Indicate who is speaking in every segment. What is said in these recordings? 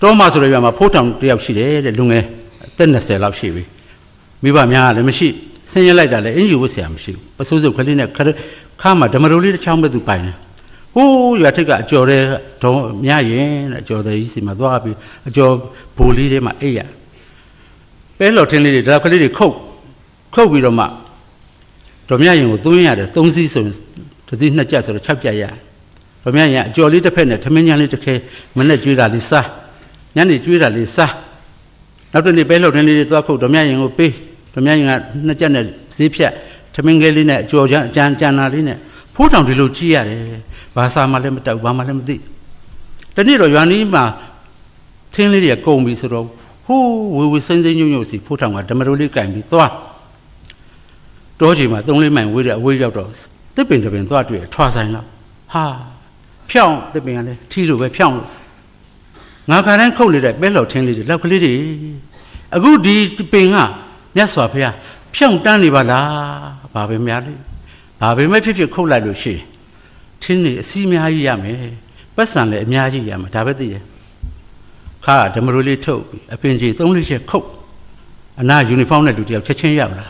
Speaker 1: တောမဆိုတဲ့ရွာမှာဖိုးထောင်တယောက်ရှိတယ်တဲ့လူငယ်အသက်20လောက်ရှိပြီမိဘများကလည်းမရှိဆင်းရဲလိုက်တာလည်းအင်ဂျီဝတ်ဆရာမရှိဘူးပစိုးစုပ်ကလေးနဲ့ခရခါမှာဓမ္မရိုးလေးတစ်ချောင်းပဲသူပိုင်တယ်ဟိုးရွာထိပ်ကအကျော်တဲ့ဒေါမြရင်တဲ့အကျော်တဲ့ကြီးစီမှာသွားပြီးအကျော်ဘိုလ်လေးထဲမှာအိပ်ရပဲလော်ထင်းလေးတွေဒါကလေးတွေခုတ်ခုတ်ပြီးတော့မှဒေါမြရင်ကိုသွင်းရတယ်၃စီးဆိုရင်တစ်စီးနှစ်ကြက်ဆိုတော့၆ကြက်ရတယ်ဒေါမြရင်ကအကျော်လေးတစ်ဖက်နဲ့ထမင်းချမ်းလေးတစ်ခဲမနဲ့ကျွေးတာလေးစား ညနေကျွေးတာလေးစားနောက်တစ်နေ့ပဲလော်ထင်းလေးတွေသွားခုတ်ဒေါမြရင်ကိုပေးဒေါမြရင်ကနှစ်ကြက်နဲ့ဈေးဖြတ်ထမင်းကလေးနဲ့အကျော်ချမ်းအကြံကြံတာလေးနဲ့ဖိုးထောင်ဒီလိုကြည့်ရတယ်ဘာသာမှလည်းမတောက်ဘာမှလည်းမသိတနေ့တော့ရွာနီးမှာထင်းလေးတွေကကုန်ပြီဆိုတော့ဟိုးဝေဝေစိမ့်စိမ့်ညွန့်ညွန့်စီဖိုးထောင်ကဓမ္မရိုးလေးကင်ပြီးသွားတောချိန်မှာသုံးလေးမိုင်ဝေးတဲ့အဝေးရောက်တော့တစ်ပင်တစ်ပင်သွားတွေ့ထွာဆိုင်လောက်ဟာဖြောင်းတစ်ပင်ကလည်းထီလိုပဲဖြောင်းလို့ ငါခါတိုင်းခုတ်နေတဲ့ပဲလော်ထင်းလေးတွေလောက်ကလေးတွေအခုဒီပင်ကမြတ်စွာဘုရားဖြောင်းတန်းနေပါလားဘာပဲများလေးဘာပဲမဖြစ်ဖြစ်ခုတ်လိုက်လို့ရှိရင်ထင်းနေအစီအများကြီးရမယ်ပတ်စံလည်းအများကြီးရမယ်ဒါပဲသိတယ်ခါဓမ္မရိုးလေးထုတ်ပြီးအပင်ကြီးသုံးလေးချက်ခုတ်အနာယူနီဖောင်းနဲ့လူတယောက်ချက်ချင်းရောက်လာ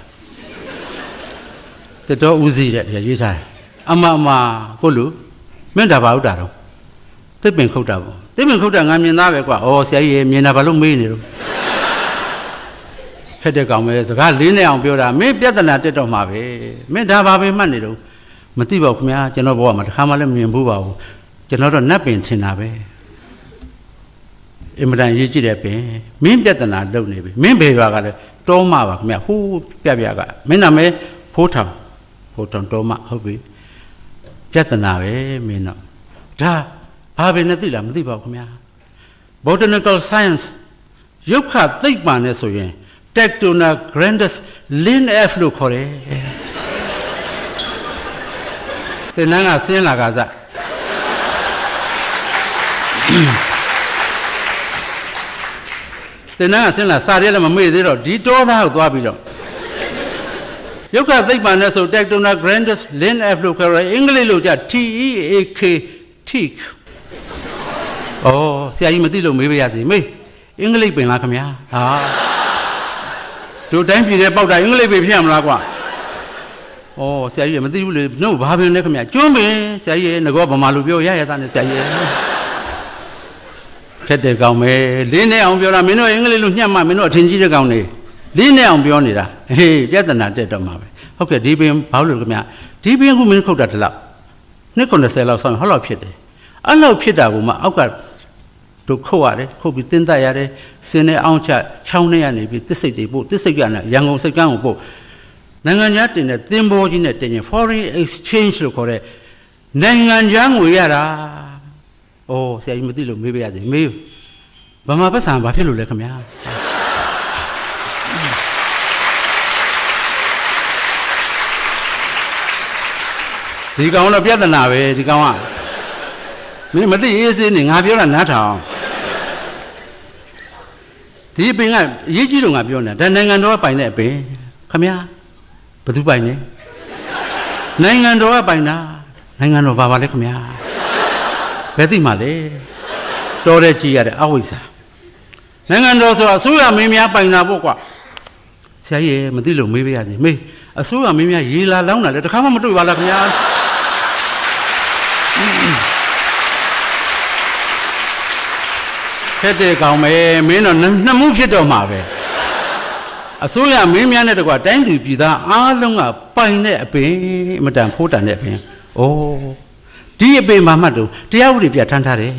Speaker 1: တတော်ဦးစီးတဲ့တရားရေးထားတယ်အမအမကိုလူမင်းဒါဘာဟုတ်တာတော့တစ်ပင်ခုတ်တာပေါ့တစ်ပင်ခုတ်တာငါမြင်သားပဲကွာဩဆရာကြီးရေမြင်တာဘာလို့မေးနေတော့ဖက်တဲ့ကောင်ပဲစကားလေးနဲ့အောင်ပြောတာမင်းပြဿနာတက်တော့မှာပဲမင်းဒါဘာပဲမှတ်နေတော့မသိပါဘူးခင်ဗျာကျွန်တော်ဘဝမှာတစ်ခါမှလည်းမမြင်ဘူးပါဘူးကျွန်တော်တော့နတ်ပင်ထင်တာပဲအင်မတန်ရေးကြည့်တဲ့ပင်မင်းပြဿနာလုပ်နေပြီမင်းဘယ်ရွာကလဲတောမပါခင်ဗျာဟိုးပြပြကမင်းနာမည်ဖိုးထောင်ဖိုးထောင်တောမဟုတ်ပြီပြဿနာပဲမင်းတော့ဒါ ဘာပဲနဲ့သိလားမသိပါဘူးခင်ဗျာ botanical science ရုပ်ခသိပ္ပံနဲ့ဆိုရင် Tectona grandis lin f လို့ခေါ်တယ်သင်္นานကဆင်းလာကစားသင်္นานကဆင်းလာစာရဲလည်းမမေ့သေးတော့ဒီတောသားကိုသွားပြီးတော့ရုပ်ခသိပ္ပံနဲ့ဆို Tectona grandis lin f လို့ခေါ်တယ်အင်္ဂလိပ်လိုကြ T E A K teak ဩဆရာကြီးမသိလို့မေးပါရစေမေးအင်္ဂလိပ်ပင်လားခင်ဗျာဟာတို့တိုင်းပြည်တဲ့ပေါက်တာအင်္ဂလိပ်ပင်ဖြစ်ရမလားကွာဩဆရာကြီးကမသိဘူးလေနှုတ်ဘာပင်လဲခင်ဗျာကျွန်းပင်ဆရာကြီးငကောဗမာလူပြောရရသားနဲ့ဆရာကြီးခက်တဲ့ကောင်ပဲလင်းနဲ့အောင်ပြောတာမင်းတို့အင်္ဂလိပ်လိုညှက်မှမင်းတို့အထင်ကြီးတဲ့ကောင်နေလင်းနဲ့အောင်ပြောနေတာဟေးပြဿနာတက်တော့မှာပဲဟုတ်ကဲ့ဒီပင်ဘာလို့လဲခင်ဗျာဒီပင်ခုမင်းခုတ်တာတလောက်နှစ်90လောက်ဆောင်းဟောလောက်ဖြစ်တယ် အဲ့လောက်ဖြစ်တာကမှအောက်ကတို့ခုတ်ရတယ်ခုတ်ပြီးတင်းတက်ရတယ်စင်းနဲ့အောင်ချချောင်းနဲ့ရနေပြီးတစ်စိတ်တွေပို့တစ်စိတ်ကနဲ့ရန်ကုန်စိတ်ကန်းကိုပို့နိုင်ငံခြားတင်တဲ့သင်္ဘောကြီးနဲ့တင်ရင် foreign exchange လို့ခေါ်တဲ့နိုင်ငံခြားငွေရတာ။အော်ဆရာကြီးမသိလို့မေးပါရစေမေးဗမာပတ်စံဘာဖြစ်လို့လဲခင်ဗျာဒီကောင်တော့ပြဿနာပဲဒီကောင်က မင်းမသိအေးစေးနေငါပြောတာနားထောင်ဒီပင်ကအရေးကြီးတော့ငါပြောနေတာဒါနိုင်ငံတော်ကပိုင်တဲ့အပင်ခမညာဘယ်သူပိုင်လဲနိုင်ငံတော်ကပိုင်တာနိုင်ငံတော်ဘာပါလဲခမညာဘယ်သိမှလဲတော်တဲ့ကြည်ရတဲ့အဝိဇ္ဇာနိုင်ငံတော်ဆိုတာအစိုးရမင်းများပိုင်တာပေါ့ကွာဆရာကြီးမသိလို့မေးပါရစေမေးအစိုးရမင်းများရေလာလောင်းတာလေတခါမှမတွေ့ပါလားခင်ဗျာ ခက်တဲ့ကောင်ပဲမင်းတော့နှစ်မှုဖြစ်တော့မှာပဲအစိုးရမင်းများနဲ့တကွာတိုင်းသူပြည်သားအားလုံးကပိုင်တဲ့အပင်အမတန်ဖိုးတန်တဲ့အပင်အိုးဒီအပင်မှာမှတ်တော့တရားဥပဒေပြဋ္ဌာန်းထားတယ်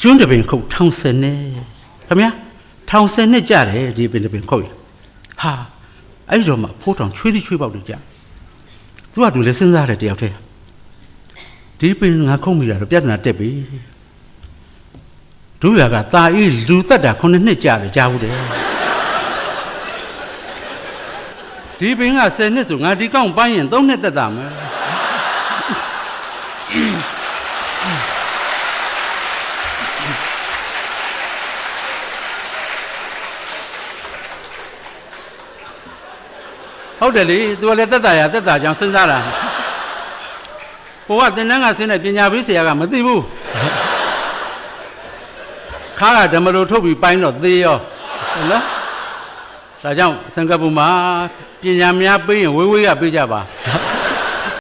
Speaker 1: ကျွန်းတပင်ခုတ်ထောင်စနဲ့ခမညာထောင်စနဲ့ကြတယ်ဒီအပင်တပင်ခုတ်ရဟာအဲ့ဒီတော့မှဖိုးထောင်ချွေးသည်ချွေးပေါက်တွေကြသူကသူလည်းစဉ်းစားတယ်တယောက်တည်းဒီပင်ငါခုတ်မိတာတော့ပြဿနာတက်ပြီ ဒုရကตาအေးလူတက်တာခုနှစ်နှစ်ကြာတယ်ကြားဘူးတယ်ဒီပင်က10နှစ်ဆိုငါဒီကောင်ပိုင်းရင်3နှစ်တက်တာမယ်ဟုတ်တယ်လေ तू လည်းတက်တာရတက်တာကြောင့်စဉ်းစားတာဘိုးကသင်တန်းကဆင်းတဲ့ပညာပေးဆရာကမသိဘူး ခခါကဓမ္မလိုထုတ်ပြီးပိုင်းတော့သေးရောဟုတ်နော်ဒါကြောင့်စင်ကာပူမှာပညာများပေးရင်ဝေးဝေးကပေးကြပါ